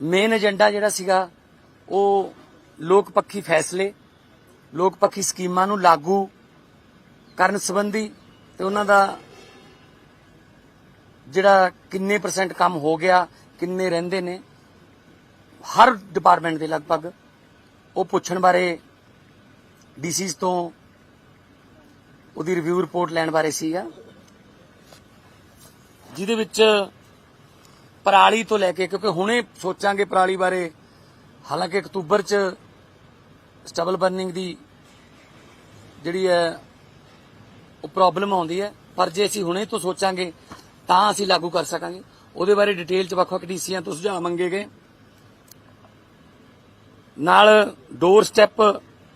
Main agenda ਜਿਹੜਾ ਸੀਗਾ, ਉਹ ਲੋਕ ਪੱਖੀ ਫੈਸਲੇ, ਲੋਕ ਪੱਖੀ ਸਕੀਮਾਂ ਨੂੰ ਲਾਗੂ ਕਰਨ ਸੰਬੰਧੀ ਤੇ ਉਹਨਾਂ ਦਾ ਜਿਹੜਾ ਕਿੰਨੇ ਪਰਸੈਂਟ ਕੰਮ ਹੋ ਗਿਆ, ਕਿੰਨੇ ਰਹਿੰਦੇ ਨੇ, ਹਰ ਡਿਪਾਰਟਮੈਂਟ ਦੇ ਲਗਭਗ ਉਹ ਪੁੱਛਣ ਬਾਰੇ ਡੀਸੀਸ ਤੋਂ ਉਹਦੀ ਰਿਵਿਊ ਰਿਪੋਰਟ ਲੈਣ ਬਾਰੇ ਸੀਗਾ। ਜਿਹਦੇ ਵਿੱਚ ਪਰਾਲੀ ਤੋਂ ਲੈ ਕੇ, ਕਿਉਂਕਿ ਹੁਣੇ ਸੋਚਾਂਗੇ ਪਰਾਲੀ ਬਾਰੇ, ਹਾਲਾਂਕਿ ਅਕਤੂਬਰ ਚ ਸਟਬਲ ਬਰਨਿੰਗ ਦੀ ਜਿਹੜੀ ਹੈ, ਉਹ ਪ੍ਰੋਬਲਮ ਆਉਂਦੀ ਹੈ, ਪਰ ਜੇ ਅਸੀਂ ਹੁਣੇ ਤੋਂ ਸੋਚਾਂਗੇ, ਤਾਂ ਅਸੀਂ ਲਾਗੂ ਕਰ ਸਕਾਂਗੇ। ਉਹਦੇ ਬਾਰੇ ਡਿਟੇਲ ਚ ਵੱਖ-ਵੱਖ ਡੀਸੀਆਂ ਤੋਂ ਸੁਝਾਅ ਮੰਗੇ ਗਏ ਨਾਲ doorstep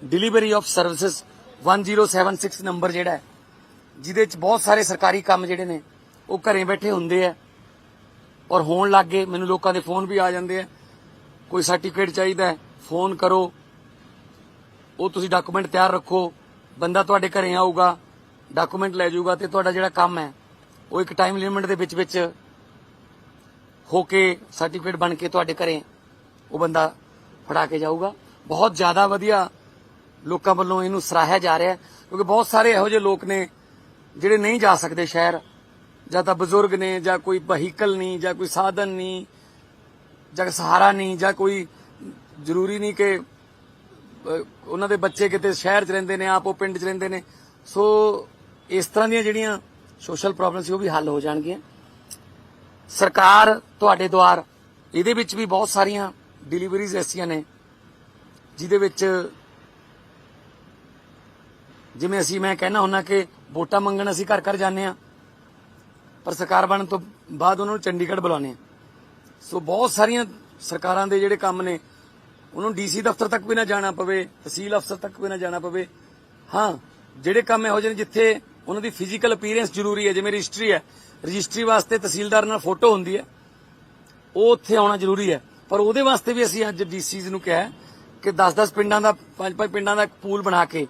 delivery of services 1076 number ਜਿਹੜਾ ਹੈ, ਜਿਹਦੇ ਚ ਬਹੁਤ ਸਾਰੇ ਸਰਕਾਰੀ ਕੰਮ ਜਿਹੜੇ ਨੇ, ਉਹ ਘਰੇ ਬੈਠੇ ਹੁੰਦੇ ਆ ਔਰ ਹੋਣ ਲੱਗ ਗਏ, ਮੈਨੂੰ ਲੋਕਾਂ ਦੇ ਫੋਨ ਵੀ ਆ ਜਾਂਦੇ ਆ। ਕੋਈ ਸਰਟੀਫਿਕੇਟ ਚਾਹੀਦਾ ਹੈ, ਫੋਨ ਕਰੋ। ਉਹ ਤੁਸੀਂ ਡਾਕੂਮੈਂਟ ਤਿਆਰ ਰੱਖੋ। ਬੰਦਾ ਤੁਹਾਡੇ ਘਰੇ ਆਊਗਾ ਡਾਕੂਮੈਂਟ ਲੈ ਜਾਊਗਾ ਤੇ ਤੁਹਾਡਾ ਜਿਹੜਾ ਕੰਮ ਹੈ, ਉਹ ਇੱਕ ਟਾਈਮ ਲਿਮਿਟ ਦੇ ਵਿੱਚ ਵਿੱਚ ਹੋ ਕੇ ਸਰਟੀਫਿਕੇਟ ਬਣ ਕੇ ਤੁਹਾਡੇ ਘਰੇ ਉਹ ਬੰਦਾ ਫੜਾ ਕੇ ਜਾਊਗਾ। ਬਹੁਤ ਜ਼ਿਆਦਾ ਵਧੀਆ ਲੋਕਾਂ ਵੱਲੋਂ ਇਹਨੂੰ ਸਰਾਹਿਆ ਜਾ ਰਿਹਾ ਕਿਉਂਕਿ ਬਹੁਤ ਸਾਰੇ ਇਹੋ ਜਿਹੇ ਲੋਕ ਨੇ ਜਿਹੜੇ ਨਹੀਂ ਜਾ ਸਕਦੇ ਸ਼ਹਿਰ। ਜਾਂ ਤਾਂ ਬਜ਼ੁਰਗ ਨੇ, ਜਾਂ ਕੋਈ ਵਹੀਕਲ ਨਹੀਂ, ਜਾਂ ਕੋਈ ਸਾਧਨ ਨਹੀਂ, ਜਾਂ ਸਹਾਰਾ ਨਹੀਂ, ਜਾਂ ਕੋਈ ਜ਼ਰੂਰੀ ਨਹੀਂ ਕਿ ਉਹਨਾਂ ਦੇ ਬੱਚੇ ਕਿਤੇ ਸ਼ਹਿਰ 'ਚ ਰਹਿੰਦੇ ਨੇ, ਆਪ ਉਹ ਪਿੰਡ 'ਚ ਰਹਿੰਦੇ ਨੇ। ਸੋ ਇਸ ਤਰ੍ਹਾਂ ਦੀਆਂ ਜਿਹੜੀਆਂ ਸੋਸ਼ਲ ਪ੍ਰੋਬਲਮਸ ਸੀ, ਉਹ ਵੀ ਹੱਲ ਹੋ ਜਾਣਗੀਆਂ। ਸਰਕਾਰ ਤੁਹਾਡੇ ਦੁਆਰ, ਇਹਦੇ ਵਿੱਚ ਵੀ ਬਹੁਤ ਸਾਰੀਆਂ ਡਿਲੀਵਰੀਜ਼ ਐਸੀਆਂ ਨੇ, ਜਿਹਦੇ ਵਿੱਚ ਜਿਵੇਂ ਅਸੀਂ, ਮੈਂ ਕਹਿਣਾ ਹੁੰਨਾ ਕਿ ਵੋਟਾਂ ਮੰਗਣ ਅਸੀਂ ਘਰ ਘਰ ਜਾਂਦੇ ਆ ਪਰ ਸਰਕਾਰ ਬਣਨ ਤੋਂ ਬਾਅਦ ਉਹਨਾਂ ਨੂੰ ਚੰਡੀਗੜ੍ਹ ਬੁਲਾਉਂਦੇ ਆ ਸੋ ਬਹੁਤ ਸਾਰੀਆਂ ਸਰਕਾਰਾਂ ਦੇ ਜਿਹੜੇ ਕੰਮ ਨੇ, ਉਹਨੂੰ ਡੀਸੀ ਦਫ਼ਤਰ ਤੱਕ ਵੀ ਨਾ ਜਾਣਾ ਪਵੇ, ਤਹਿਸੀਲ ਅਫਸਰ ਤੱਕ ਵੀ ਨਾ ਜਾਣਾ ਪਵੇ। ਹਾਂ, ਜਿਹੜੇ ਕੰਮ ਇਹੋ ਜਿਹੇ ਨੇ ਜਿੱਥੇ ਉਹਨਾਂ ਦੀ ਫਿਜ਼ੀਕਲ ਅਪੀਅਰੈਂਸ ਜ਼ਰੂਰੀ ਹੈ, ਜਿਵੇਂ ਰਜਿਸਟਰੀ ਹੈ। ਰਜਿਸਟਰੀ ਵਾਸਤੇ ਤਹਿਸੀਲਦਾਰ ਨਾਲ ਫੋਟੋ ਹੁੰਦੀ ਹੈ। ਉਹ ਉੱਥੇ ਆਉਣਾ ਜ਼ਰੂਰੀ ਹੈ। ਪਰ ਉਹਦੇ ਵਾਸਤੇ ਵੀ ਅਸੀਂ ਅੱਜ ਡੀਸੀਜ਼ ਨੂੰ ਕਿਹਾ ਕਿ 10-10 ਪਿੰਡਾਂ ਦਾ 5-5 ਪਿੰਡਾਂ ਦਾ ਇੱਕ ਪੂਲ ਬਣਾ ਕੇ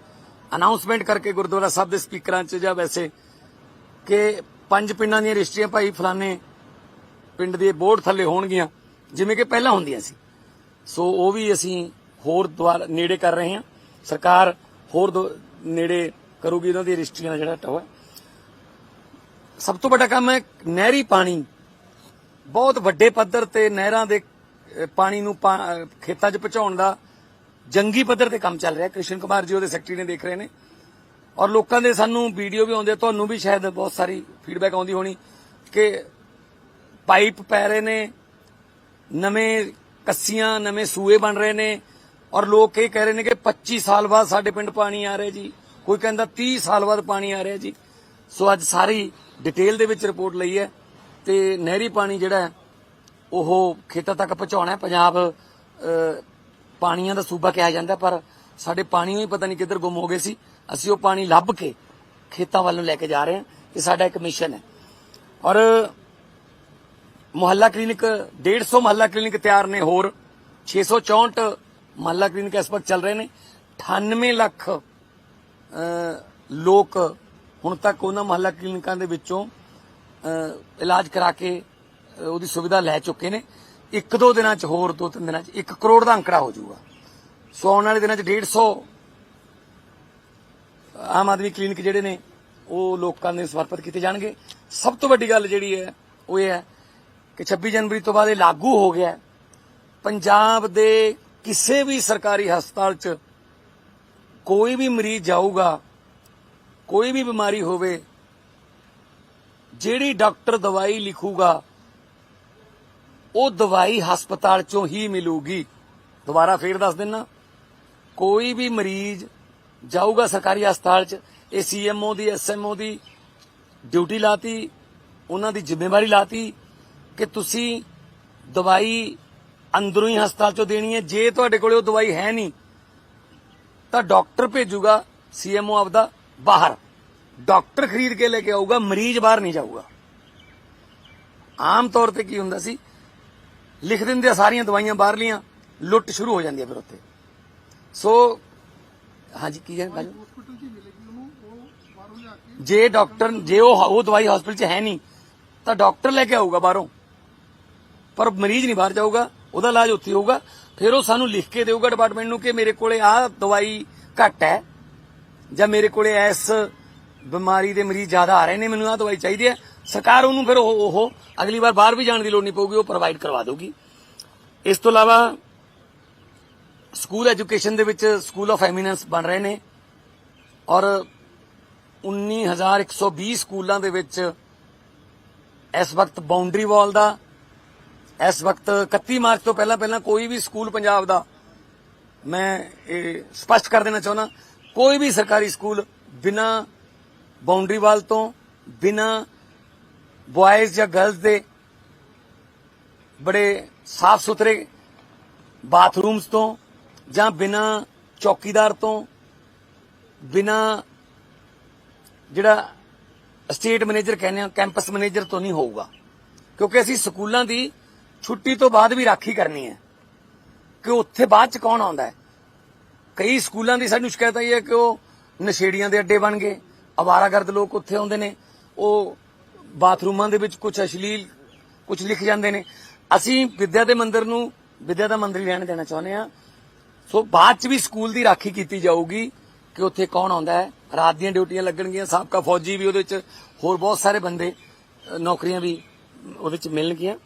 ਅਨਾਉਂਸਮੈਂਟ ਕਰਕੇ ਗੁਰਦੁਆਰਾ ਸਾਹਿਬ ਦੇ ਸਪੀਕਰਾਂ 'ਚ ਜਾਂ ਵੈਸੇ ਕਿ ਪੰਜ ਪਿੰਡਾਂ ਦੀਆਂ ਰਜਿਸਟਰੀਆਂ ਭਾਈ ਫਲਾਣੇ ਪਿੰਡ ਦੇ ਬੋਰਡ ਥੱਲੇ ਹੋਣਗੀਆਂ, ਜਿਵੇਂ ਕਿ ਪਹਿਲਾਂ ਹੁੰਦੀਆਂ ਸੀ। ਸੋ ਉਹ ਵੀ ਅਸੀਂ ਹੋਰ ਦੁਆਰਾ ਨੇੜੇ ਕਰ ਰਹੇ ਹਾਂ। ਸਰਕਾਰ ਹੋਰ ਨੇੜੇ ਕਰੂਗੀ ਉਹਨਾਂ ਦੀ ਰਜਿਸਟਰੀਆਂ ਦਾ ਜਿਹੜਾ ਟੋਆ ਸਭ ਤੋਂ ਵੱਡਾ ਕੰਮ ਹੈ ਨਹਿਰੀ ਪਾਣੀ। ਬਹੁਤ ਵੱਡੇ ਪੱਧਰ ਤੇ ਨਹਿਰਾਂ ਦੇ ਪਾਣੀ ਨੂੰ ਖੇਤਾਂ 'ਚ ਪਹੁੰਚਾਉਣ ਦਾ ਜੰਗੀ ਪੱਧਰ ਤੇ ਕੰਮ ਚੱਲ ਰਿਹਾ। ਕ੍ਰਿਸ਼ਨ ਕੁਮਾਰ ਜੀ ਉਹਦੇ ਸੈਕਟਰੀ ਨੇ ਦੇਖ ਰਹੇ ਨੇ। ਔਰ ਲੋਕਾਂ ਦੇ ਸਾਨੂੰ ਵੀਡੀਓ ਵੀ ਆਉਂਦੇ ਤੁਹਾਨੂੰ ਵੀ ਸ਼ਾਇਦ ਬਹੁਤ ਸਾਰੀ ਫੀਡਬੈਕ ਆਉਂਦੀ ਹੋਣੀ ਕਿ ਪਾਈਪ ਪੈ ਰਹੇ ਨੇ, ਨਵੇਂ ਕੱਸੀਆਂ, ਨਵੇਂ ਸੂਏ ਬਣ ਰਹੇ ਨੇ ਔਰ ਲੋਕ ਇਹ ਕਹਿ ਰਹੇ ਨੇ ਕਿ 25 ਸਾਲ ਬਾਅਦ ਸਾਡੇ ਪਿੰਡ ਪਾਣੀ ਆ ਰਿਹਾ ਜੀ। ਕੋਈ ਕਹਿੰਦਾ 30 ਸਾਲ ਬਾਅਦ ਪਾਣੀ ਆ ਰਿਹਾ ਜੀ। ਸੋ ਅੱਜ ਸਾਰੀ ਡਿਟੇਲ ਦੇ ਵਿੱਚ ਰਿਪੋਰਟ ਲਈ ਹੈ ਤੇ ਨਹਿਰੀ ਪਾਣੀ ਜਿਹੜਾ ਉਹ ਖੇਤਾਂ ਤੱਕ ਪਹੁੰਚਾਉਣਾ ਪੰਜਾਬ ਪਾਣੀਆਂ ਦਾ ਸੂਬਾ ਕਿਹਾ ਜਾਂਦਾ ਪਰ ਸਾਡੇ ਪਾਣੀ ਹੀ ਪਤਾ ਨਹੀਂ ਕਿੱਧਰ ਗੁੰਮ ਹੋ ਗਏ ਸੀ। ਅਸੀਂ ਉਹ ਪਾਣੀ ਲੱਭ ਕੇ ਖੇਤਾਂ ਵੱਲ ਨੂੰ ਲੈ ਕੇ ਜਾ ਰਹੇ ਹਾਂ ਇਹ ਸਾਡਾ ਇੱਕ ਮਿਸ਼ਨ ਹੈ। ਔਰ ਮੁਹੱਲਾ ਕਲੀਨਿਕ 150 ਮੁਹੱਲਾ ਕਲੀਨਿਕ ਤਿਆਰ ਨੇ ਹੋਰ। 664 ਮੁਹੱਲਾ ਕਲੀਨਿਕ ਇਸ ਵਕਤ ਚੱਲ ਰਹੇ ਨੇ। 98 ਲੱਖ ਲੋਕ ਹੁਣ ਤੱਕ ਉਹਨਾਂ ਮੁਹੱਲਾ ਕਲੀਨਿਕਾਂ ਦੇ ਵਿੱਚੋਂ ਇਲਾਜ ਕਰਾ ਕੇ ਉਹਦੀ ਸੁਵਿਧਾ ਲੈ ਚੁੱਕੇ ਨੇ। ਇੱਕ ਦੋ ਦਿਨਾਂ ਚ ਹੋਰ, ਦੋ ਤਿੰਨ ਦਿਨਾਂ ਚ 1 ਕਰੋੜ ਦਾ ਅੰਕੜਾ ਹੋ ਜਾਊਗਾ। ਸੋ ਆਉਣ ਵਾਲੇ ਦਿਨਾਂ ਚ 150 ਆਮ ਆਦਮੀ ਕਲੀਨਿਕ ਜਿਹੜੇ ਨੇ, ਉਹ ਲੋਕਾਂ ਦੇ ਸਮਰਪਿਤ ਕੀਤੇ ਜਾਣਗੇ। ਸਭ ਤੋਂ ਵੱਡੀ ਗੱਲ ਜਿਹੜੀ ਹੈ, ਉਹ ਇਹ ਹੈ ਕਿ 26 ਜਨਵਰੀ ਤੋਂ ਬਾਅਦ ਇਹ ਲਾਗੂ ਹੋ ਗਿਆ ਪੰਜਾਬ ਦੇ ਕਿਸੇ ਵੀ ਸਰਕਾਰੀ ਹਸਪਤਾਲ 'ਚ ਕੋਈ ਵੀ ਮਰੀਜ਼ ਜਾਊਗਾ, ਕੋਈ ਵੀ ਬਿਮਾਰੀ ਹੋਵੇ, ਜਿਹੜੀ ਡਾਕਟਰ ਦਵਾਈ ਲਿਖੂਗਾ, ਉਹ ਦਵਾਈ ਹਸਪਤਾਲ 'ਚੋਂ ਹੀ ਮਿਲੂਗੀ। ਦੁਬਾਰਾ ਫੇਰ ਦੱਸ ਦਿੰਨਾ, ਕੋਈ ਵੀ ਮਰੀਜ਼ ਜਾਊਗਾ ਸਰਕਾਰੀ ਹਸਪਤਾਲ 'ਚ, ਇਹ ਸੀਐਮਓ ਦੀ ਐਸਐਮਓ ਦੀ ਡਿਊਟੀ ਲਾਤੀ, ਉਹਨਾਂ ਦੀ ਜ਼ਿੰਮੇਵਾਰੀ ਲਾਤੀ ਕਿ ਤੁਸੀਂ ਦਵਾਈ ਅੰਦਰੋਂ ਹੀ ਹਸਪਤਾਲ 'ਚੋਂ ਦੇਣੀ ਹੈ। ਜੇ ਤੁਹਾਡੇ ਕੋਲੇ ਉਹ ਦਵਾਈ ਹੈ ਨਹੀਂ, ਤਾਂ ਡਾਕਟਰ ਭੇਜੂਗਾ ਸੀਐਮਓ ਆਪਦਾ ਬਾਹਰ। ਡਾਕਟਰ ਖਰੀਦ ਕੇ ਲੈ ਕੇ ਆਊਗਾ, ਮਰੀਜ਼ ਬਾਹਰ ਨਹੀਂ ਜਾਊਗਾ। ਆਮ ਤੌਰ ਤੇ ਕੀ ਹੁੰਦਾ ਸੀ? ਲਿਖ ਦਿੰਦੇ ਸਾਰੀਆਂ ਦਵਾਈਆਂ ਬਾਹਰਲੀਆਂ, ਲੁੱਟ ਸ਼ੁਰੂ ਹੋ ਜਾਂਦੀ ਹੈ ਫਿਰ ਉੱਥੇ। ਸੋ ਹਾਂਜੀ ਕੀ ਹੈ ਗੱਲ ਹਸਪੀਟਲ 'ਚ ਹੀ ਮਿਲੇਗੀ ਉਹਨੂੰ ਉਹ ਬਾਹਰੋਂ ਲਿਆ ਕੇ ਜੇ ਡਾਕਟਰ ਜੇ ਉਹ ਉਹ ਦਵਾਈ ਹਸਪੀਟਲ 'ਚ ਹੈ ਨਹੀਂ ਤਾਂ ਡਾਕਟਰ ਲੈ ਕੇ ਆਊਗਾ ਬਾਹਰੋਂ। ਪਰ ਮਰੀਜ਼ ਨਹੀਂ ਬਾਹਰ ਜਾਊਗਾ ਉਹਦਾ ਇਲਾਜ ਉੱਥੇ ਹੋਊਗਾ। ਫਿਰ ਉਹ ਸਾਨੂੰ ਲਿਖ ਕੇ ਦੇਊਗਾ ਡਿਪਾਰਟਮੈਂਟ ਨੂੰ ਕਿ ਮੇਰੇ ਕੋਲੇ ਆਹ ਦਵਾਈ ਘੱਟ ਹੈ ਜਾਂ ਮੇਰੇ ਕੋਲੇ ਇਸ ਬਿਮਾਰੀ ਦੇ ਮਰੀਜ਼ ਜ਼ਿਆਦਾ ਆ ਰਹੇ ਨੇ ਮੈਨੂੰ ਆਹ ਦਵਾਈ ਚਾਹੀਦੀ ਹੈ। ਸਰਕਾਰ ਉਹਨੂੰ ਫਿਰ ਉਹ ਉਹ ਅਗਲੀ ਵਾਰ ਬਾਹਰ ਵੀ ਜਾਣ ਦੀ ਲੋੜ ਨਹੀਂ ਪਊਗੀ ਉਹ ਪ੍ਰੋਵਾਈਡ ਕਰਵਾ ਦੇਊਗੀ। ਇਸ ਤੋਂ ਇਲਾਵਾ ਸਕੂਲ ਐਜੂਕੇਸ਼ਨ ਦੇ ਵਿੱਚ ਸਕੂਲ ਆਫ ਐਮੀਨੈਂਸ ਬਣ ਰਹੇ ਨੇ ਔਰ 19120 ਸਕੂਲਾਂ ਦੇ ਵਿੱਚ ਇਸ ਵਕਤ ਬਾਉਂਡਰੀ ਵਾਲ ਦਾ, ਇਸ ਵਕਤ 31 ਮਾਰਚ ਤੋਂ ਪਹਿਲਾਂ ਪਹਿਲਾਂ ਕੋਈ ਵੀ ਸਕੂਲ ਪੰਜਾਬ ਦਾ, ਮੈਂ ਇਹ ਸਪਸ਼ਟ ਕਰ ਦੇਣਾ ਚਾਹੁੰਦਾ, ਕੋਈ ਵੀ ਸਰਕਾਰੀ ਸਕੂਲ ਬਿਨਾ ਬਾਉਂਡਰੀ ਵਾਲ ਤੋਂ, ਬਿਨਾ ਬॉयਜ਼ ਜਾਂ ਗਰਲਸ ਦੇ ਬੜੇ ਸਾਫ਼ ਸੁਥਰੇ ਬਾਥਰੂਮਸ ਤੋਂ ਜਾਂ ਬਿਨਾ ਚੌਕੀਦਾਰ ਤੋਂ, ਬਿਨਾ ਜਿਹੜਾ ਸਟੇਟ ਮੈਨੇਜਰ ਕਹਿੰਦੇ ਆ ਕੈਂਪਸ ਮੈਨੇਜਰ ਤੋਂ ਨਹੀਂ ਹੋਊਗਾ। ਕਿਉਂਕਿ ਅਸੀਂ ਸਕੂਲਾਂ ਦੀ ਛੁੱਟੀ ਤੋਂ ਬਾਅਦ ਵੀ ਰਾਖੀ ਕਰਨੀ ਹੈ। ਕਿ ਉੱਥੇ ਬਾਅਦ ਚ ਕੌਣ ਆਉਂਦਾ ਹੈ? ਕਈ ਸਕੂਲਾਂ ਦੀ ਸਾਨੂੰ ਸ਼ਿਕਾਇਤ ਆਈ ਹੈ ਕਿ ਉਹ ਨਸ਼ੇੜੀਆਂ ਦੇ ਅੱਡੇ ਬਣ ਗਏ। ਅਵਾਰਾਗਰਦ ਲੋਕ ਉੱਥੇ ਆਉਂਦੇ ਨੇ। ਉਹ ਬਾਥਰੂਮਾਂ ਦੇ ਵਿੱਚ ਕੁਝ ਅਸ਼ਲੀਲ ਕੁਝ ਲਿਖ ਜਾਂਦੇ ਨੇ। ਅਸੀਂ ਵਿਦਿਆ ਦੇ ਮੰਦਰ ਨੂੰ, ਵਿਦਿਆ ਦਾ ਮੰਦਰ ਹੀ ਰਹਿਣ ਦੇਣਾ ਚਾਹੁੰਦੇ ਆ ਸੋ ਬਾਅਦ ਚ ਵੀ ਸਕੂਲ ਦੀ ਰਾਖੀ ਕੀਤੀ ਜਾਊਗੀ ਕਿ ਉੱਥੇ ਕੌਣ ਆਉਂਦਾ ਹੈ? ਰਾਤ ਦੀਆਂ ਡਿਊਟੀਆਂ ਲੱਗਣਗੀਆਂ, ਸਾਬਕਾ ਫੌਜੀ ਵੀ ਉਹਦੇ ਵਿੱਚ ਹੋਰ ਬਹੁਤ ਸਾਰੇ ਬੰਦੇ ਨੌਕਰੀਆਂ ਵੀ ਉਹਦੇ ਵਿੱਚ ਮਿਲਣਗੀਆਂ।